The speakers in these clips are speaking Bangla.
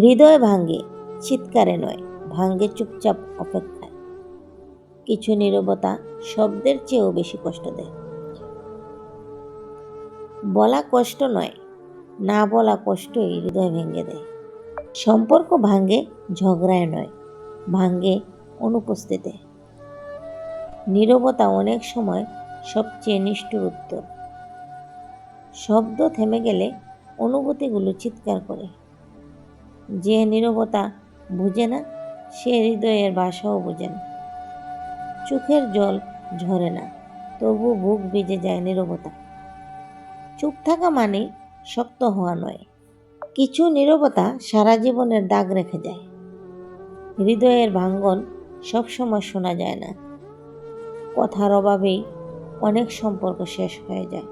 হৃদয় ভাঙ্গে, চিৎকারে নয়, ভাঙ্গে চুপচাপ অপেক্ষায়। কিছু নীরবতা শব্দের চেয়েও বেশি কষ্ট দেয়। বলা কষ্ট নয়, না বলা কষ্টই হৃদয় ভেঙে দেয়। সম্পর্ক ভাঙ্গে, ঝগড়ায় নয়, ভাঙ্গে অনুপস্থিতে। নীরবতা অনেক সময় সবচেয়ে নিষ্ঠুর উত্তর। শব্দ থেমে গেলে অনুভূতিগুলো চিৎকার করে। যে নীরবতা বুঝে না, সে হৃদয়ের ভাষাও বোঝে না। চোখের জল ঝরে না, তবু বুক ভিজে যায় নীরবতা। চুপ থাকা মানে শক্ত হওয়া নয়। কিছু নীরবতা সারা জীবনের দাগ রেখে যায়। হৃদয়ের ভাঙ্গন সবসময় শোনা যায় না। কথার অভাবেই অনেক সম্পর্ক শেষ হয়ে যায়।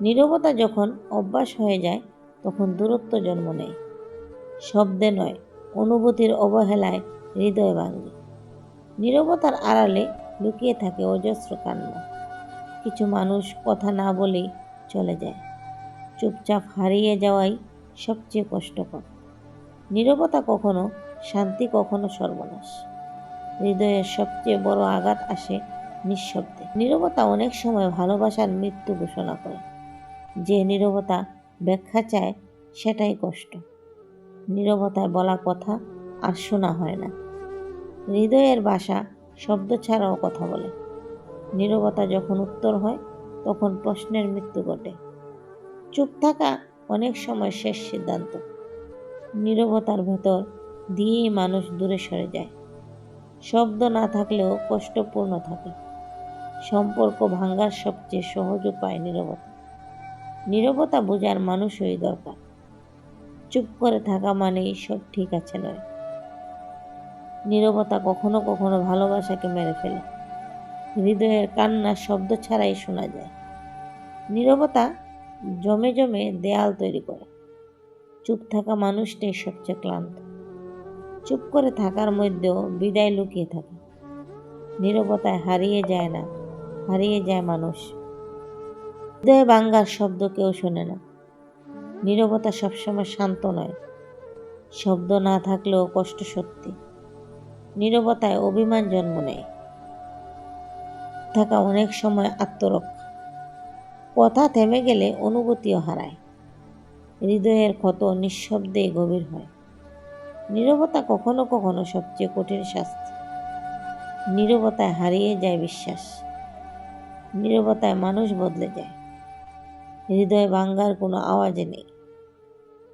নীরবতা যখন অভ্যাস হয়ে যায়, তখন দূরত্ব জন্ম নেয়। শব্দে নয়, অনুভূতির অবহেলায় হৃদয় ভাঙে নীরবতার আড়ালে লুকিয়ে থাকে অজস্র কান্না। কিছু মানুষ কথা না বলেই চলে যায়। চুপচাপ হারিয়ে যাওয়াই সবচেয়ে কষ্টকর। নীরবতা কখনো শান্তি, কখনো সর্বনাশ। হৃদয়ের সবচেয়ে বড় আঘাত আসে নিঃশব্দে। নীরবতা অনেক সময় ভালোবাসার মৃত্যু ঘোষণা করে। যে নীরবতা ব্যাখ্যা চায়, সেটাই কষ্ট। নীরবতায় বলা কথা আর শোনা হয় না। হৃদয়ের বাসা শব্দ ছাড়াও কথা বলে। নীরবতা যখন উত্তর হয়, তখন প্রশ্নের মৃত্যু ঘটে। চুপ থাকা অনেক সময় শেষ সিদ্ধান্ত। নীরবতার ভেতর দিয়েই মানুষ দূরে সরে যায়। শব্দ না থাকলেও কষ্টপূর্ণ থাকে। সম্পর্ক ভাঙ্গার সবচেয়ে সহজ উপায় নীরবতা। নীরবতা বোঝার মানুষই দরকার। চুপ করে থাকা মানেই সব ঠিক আছে নয়। নীরবতা কখনো কখনো ভালোবাসাকে মেরে ফেলে। হৃদয়ের কান্না শব্দ ছাড়াই শোনা যায়। নীরবতা জমে জমে দেয়াল তৈরি করে। চুপ থাকা মানুষটাই সবচেয়ে ক্লান্ত। চুপ করে থাকার মধ্যেও বিদায় লুকিয়ে থাকে। নীরবতায় হারিয়ে যায় না, হারিয়ে যায় মানুষ। হৃদয়ে বাঙ্গার শব্দ কেউ শোনে না। নীরবতা সবসময় শান্ত নয়। শব্দ না থাকলেও কষ্ট সত্যি। নীরবতায় অভিমান জন্ম নেয়। থাকা অনেক সময় আত্মরক্ষা। কথা থেমে গেলে অনুভূতিও হারায়। হৃদয়ের ক্ষত নিঃশব্দে গভীর হয়। নীরবতা কখনো কখনো সবচেয়ে কঠিন শাস্তি। নীরবতায় হারিয়ে যায় বিশ্বাস। নীরবতায় মানুষ বদলে যায়। হৃদয় ভাঙ্গার কোনো আওয়াজে নেই।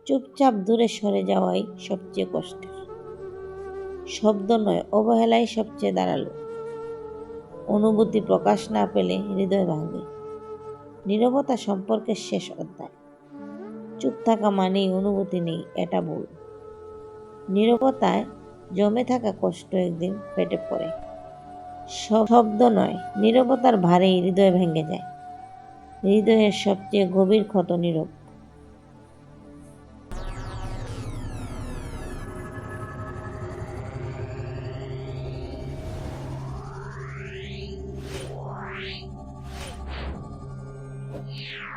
চুপচাপ দূরে সরে যাওয়াই সবচেয়ে কষ্টের। শব্দ নয়, অবহেলাই সবচেয়ে দাঁড়াল। অনুভূতি প্রকাশ না পেলে হৃদয় ভাঙে। নীরবতা সম্পর্কের শেষ অধ্যায়। চুপ থাকা মানেই অনুভূতি নেই, এটা ভুল। নীরবতায় জমে থাকা কষ্ট একদিন ফেটে পড়ে। শব্দ নয়, নীরবতার ভারে হৃদয় ভেঙে যায়। হৃদয়ের সবচেয়ে গভীর ক্ষত নীরব। Yeah.